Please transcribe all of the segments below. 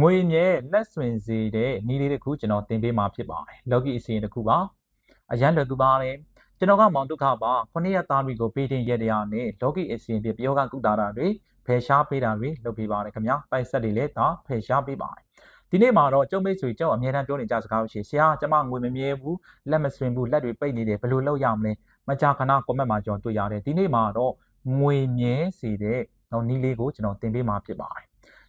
ငွေမြဲလက်ဆွင်စေတဲ့နီးလေးတစ်ခုကျွန်တော်တင်ပေးမှာဖြစ်ပါတယ်လောကီအစီအရင်တစ်ခုပါအရန်လွယ်ကူပါတယ်ကျွန်တော်ကမောင်ဒုက္ခပါခုနှစ်ရက်သားတွေကိုပေးတင်ရက်တရားနဲ့လောကီအစီအရင်ပြပြောကကုတာတာတွေဖယ်ရှားပေးတာတွေလုပ်ပေးပါတယ်ခင်ဗျာတိုက်ဆက်တွေလည်းဒါဖယ်ရှားပေးပါတယ်ဒီနေ့မှာတော့ကျုံမိတ်ဆွေကျုံအမြဲတမ်းပြောနေကြစကားလို့ရှိရင်ဆရာကျမငွေမမြဲဘူးလက်မဆွင်ဘူးလက်တွေပိတ်နေတယ်ဘယ်လိုလုပ်ရမလဲမကြာခဏ comment မှာကျွန်တော်တွေ့ရတယ်ဒီနေ့မှာတော့ငွေမြဲစေတဲ့တော့နီးလေးကိုကျွန်တော်တင်ပေးမှာဖြစ်ပါတယ်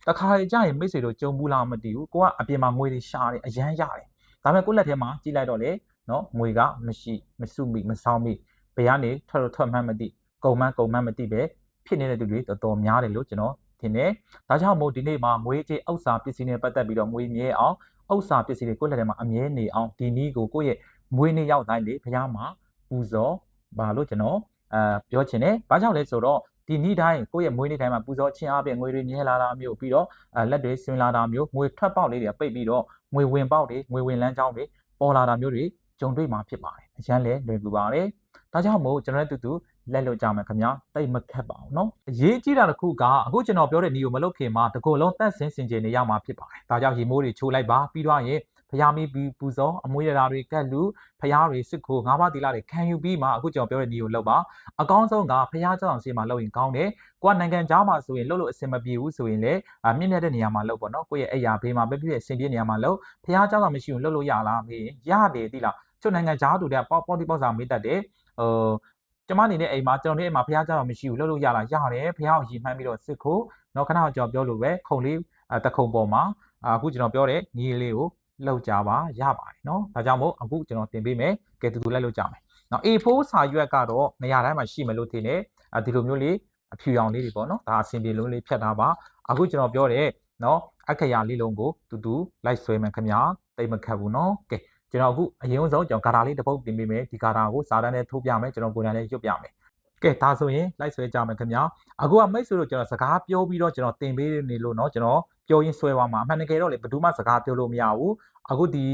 တခါကြရင်မိတ်ဆွေတို့ကြုံဘူးလားမသိဘူးကိုကအပြင်မှာငွေတွေရှာတယ်အရန်ရတယ်ဒါပေမဲ့ကိုယ့်လက်ထဲမှာကြည့်လိုက်တော့လေနော်ငွေကမရှိမစုမိမဆောင်မိဘယ်ကနေထွက်တော့ထွက်မှန်းမသိကုံမှန်းကုံမှန်းမသိပဲဖြစ်နေတဲ့သူတွေတော်တော်များတယ်လို့ကျွန်တော်ထင်တယ်ဒါကြောင့်မို့ဒီနေ့မှာငွေကြေးဥစ္စာပစ္စည်းနဲ့ပတ်သက်ပြီးတော့ငွေမြဲအောင်ဥစ္စာပစ္စည်းတွေကိုယ့်လက်ထဲမှာအမြဲနေအောင်ဒီနည်းကိုကိုယ့်ရဲ့မွေးနေ့ရောက်တိုင်းလေဘုရားမှာပူဇော်ပါလို့ကျွန်တော်အဲပြောချင်တယ်။ဘာကြောင့်လဲဆိုတော့ ဒီနေ့တိုင်းကိုယ့်ရဲ့မွေးနေ့တိုင်းမှာပူဇော်ခြင်းအပြင်ငွေတွေမြဲလာတာမျိုးပြီးတော့အဲလက်တွေဆွင်လာတာမျိုးငွေထွက်ပေါက်လေးတွေပိတ်ပြီးတော့ငွေဝင်ပေါက်တွေငွေဝင်လမ်းကြောင်းတွေပေါ်လာတာမျိုးတွေကြုံတွေ့မှာဖြစ်ပါတယ်။အရန်လဲလွယ်ကူပါတယ်။ဒါကြောင့်မို့ကျွန်တော်တို့တူတူလက်လွတ်ကြမယ်ခင်ဗျာတိတ်မခက်ပါဘူးเนาะအရေးကြီးတာတစ်ခုကအခုကျွန်တော်ပြောတဲ့နေကိုမလုပ်ခင်မှာတကူလုံးတက်ဆင်းစင်ကြယ်နေရမှာဖြစ်ပါတယ်။ဒါကြောင့်ရေမိုးတွေချိုးလိုက်ပါပြီးတော့ရင် ဖျားမိပြီးပူဇော်အမွေးရတာတွေကတ်လူဖျားတွေစစ်ကိုငါးပါးသီလတွေခံယူပြီးမှအခုကျွန်တော်ပြောတဲ့နေကိုလောက်ပါအကောင်းဆုံးကဖျားကြောင်ရှေ့မှာလောက်ရင်ကောင်းတယ်ကိုကနိုင်ငံသားမှာဆိုရင်လှုပ်လို့အဆင်မပြေဘူးဆိုရင်လည်းမြင့်မြတ်တဲ့နေရာမှာလောက်ပေါ့နော်ကိုရဲ့အိယာဘေးမှာပဲဖြစ်ဖြစ်အဆင်ပြေနေရာမှာလောက်ဖျားကြောင်မရှိဘူးလှုပ်လို့ရလားမေးရတယ်သီလားကျွန်နိုင်ငံသားတို့ကပေါ့ပေါ့တိပေါ့စာမေးတတ်တယ်ဟိုကျမအနေနဲ့အိမ်မှာကျွန်တော်နေအိမ်မှာဖះကြောင်မရှိဘူးလှုပ်လို့ရလားရတယ်ဖះကိုရီမှန်းပြီးတော့စစ်ခိုးတော့ခဏကျွန်တော်ပြောလို့ပဲခုံလေးတခုံပေါ်မှာအခုကျွန်တော်ပြောတဲ့ညီလေးကို လောက်ကြပါရပါတယ်เนาะဒါကြောင့်မို့အခုကျွန်တော်တင်ပေးမယ်ကဲတူတူလိုက်လို့ကြမယ်เนาะ A4 စာရွက်ကတော့နေရာတိုင်းမှာရှိမယ်လို့ထင်တယ်ဒီလိုမျိုးလေးအဖြူရောင်လေးတွေပေါ့เนาะဒါအဆင်ပြေလုံးလေးဖြတ်ထားပါအခုကျွန်တော်ပြောတဲ့เนาะအခရာလေးလုံးကိုတူတူလိုက်ဆွဲမယ်ခင်ဗျာတိတ်မခတ်ဘူးเนาะကဲကျွန်တော်အခုအရင်ဆုံးကျွန်တော်ဂါတာလေးတစ်ပုတ်တင်ပေးမယ်ဒီဂါတာကိုစာတန်းနဲ့ထိုးပြမယ်ကျွန်တော်ကိုယ်တိုင်လည်းရွတ်ပြမယ် ကဲဒါဆိုရင်လိုက်ဆွဲကြမယ်ခင်ဗျာအခုကမိတ်ဆွေတို့ကျွန်တော်စကားပြောပြီးတော့ကျွန်တော်တင်ပေးနေလို့เนาะကျွန်တော်ပြောရင်းဆွဲသွားမှာအမှန်တကယ်တော့လေဘယ်သူမှစကားပြောလို့မရဘူးအခုဒီ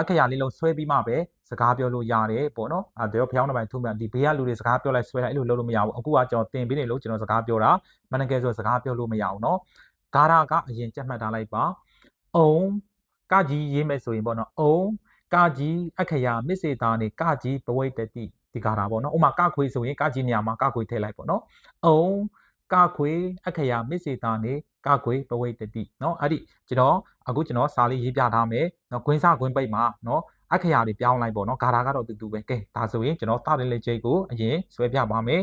အခရာလေးလုံးဆွဲပြီးမှပဲစကားပြောလို့ရတယ်ပေါ့နော်အဲဒါဖျောင်းတစ်ပိုင်းထုံးပြန်ဒီဘေးကလူတွေစကားပြောလိုက်ဆွဲလိုက်အဲ့လိုလုပ်လို့မရဘူးအခုကကျွန်တော်တင်ပေးနေလို့ကျွန်တော်စကားပြောတာမှန်တကယ်ဆိုစကားပြောလို့မရဘူးเนาะဂါရာကအရင်ကြက်မှတ်ထားလိုက်ပါအုံကကြီးရေးမယ်ဆိုရင်ပေါ့နော်အုံကကြီးအခရာမစ္စေတာနေကကြီးဘဝိတတိ ဒီကာတာပေါ့နော်ဥမာကခွေဆိုရင်ကကြီးနေရာမှာကခွေထည့်လိုက်ပေါ့နော်အုံကခွေအခရာမစ္စေတာနေကခွေပဝိတတိနော်အဲ့ဒီကျွန်တော်အခုကျွန်တော်စာလေးရေးပြထားမယ်နော်ဂွင်းစဂွင်းပိတ်မှာနော်အခရာတွေပြောင်းလိုက်ပေါ့နော်ဂါထာကတော့တူတူပဲကဲဒါဆိုရင်ကျွန်တော်တာတယ်လေကျိတ်ကိုအရင်ဆွဲပြပါမယ်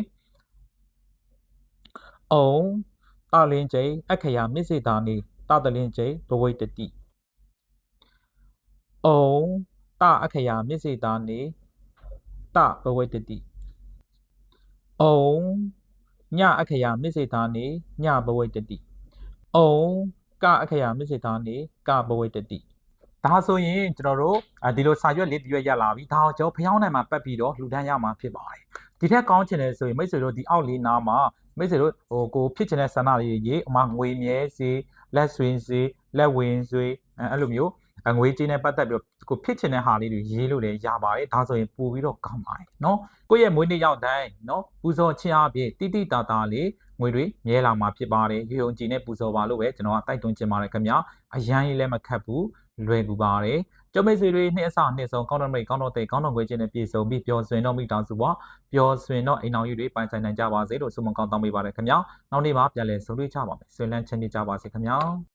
အုံတာလင်ကျိတ်အခရာမစ္စေတာနေတာတလင်ကျိတ်ပဝိတတိအုံတာအခရာမစ္စေတာနေ တဘဝိတတိအုံညအခရာမစ္စေတာနေညဘဝိတတိအုံကအခရာမစ္စေတာနေကဘဝိတတိဒါဆိုရင်ကျွန်တော်တို့ဒီလိုစာရွက်လေးဒီရွက်ရလာပြီဒါကိုကျွန်တော်ဖျောင်းနိုင်မှာပတ်ပြီးတော့လှူဒန်းရမှာဖြစ်ပါတယ်ဒီထက်ကောင်းချင်တယ်ဆိုရင်မိတ်ဆွေတို့ဒီအောက်လေးနားမှာမိတ်ဆွေတို့ဟိုကိုဖြစ်ချင်တဲ့ဆန္ဒလေးရေးအမငွေမြဲစေလက်ဆွင်စေလက်ဝင်စေအဲ့လိုမျိုး အငွေကြေးနဲ့ပတ်သက်ပြီးကိုဖြစ်ချင်တဲ့ဟာလေးတွေရေးလို့လည်းရပါတယ်ဒါဆိုရင်ပို့ပြီးတော့ကောင်းပါတယ်နော်ကိုယ့်ရဲ့မွေးနေ့ရောက်တိုင်းနော်ပူဇော်ခြင်းအပြင်တိတိတသားလေးငွေတွေမြဲလာမှာဖြစ်ပါတယ်ရုံကြည်နဲ့ပူဇော်ပါလို့ပဲကျွန်တော်ကတိုက်တွန်းချင်ပါတယ်ခင်ဗျာအရန်ကြီးလည်းမခတ်ဘူးလွယ်ကူပါတယ်ကျော်မိတ်ဆွေတွေနှစ်အစနှစ်ဆုံးကောင်းတော်မိတ်ကောင်းတော်တဲ့ကောင်းတော်ခွေချင်းနဲ့ပြည်စုံပြီးပျော်ရွှင်တော့မိသားစုပွားပျော်ရွှင်တော့အိမ်တော်ယူတွေပိုင်ဆိုင်နိုင်ကြပါစေလို့ဆုမွန်ကောင်းတောင်းပေးပါတယ်ခင်ဗျာနောက်နေ့မှာပြန်လည်ဆုံတွေ့ကြပါမယ်ဆွေလန်းချမ်းမြေ့ကြပါစေခင်ဗျာ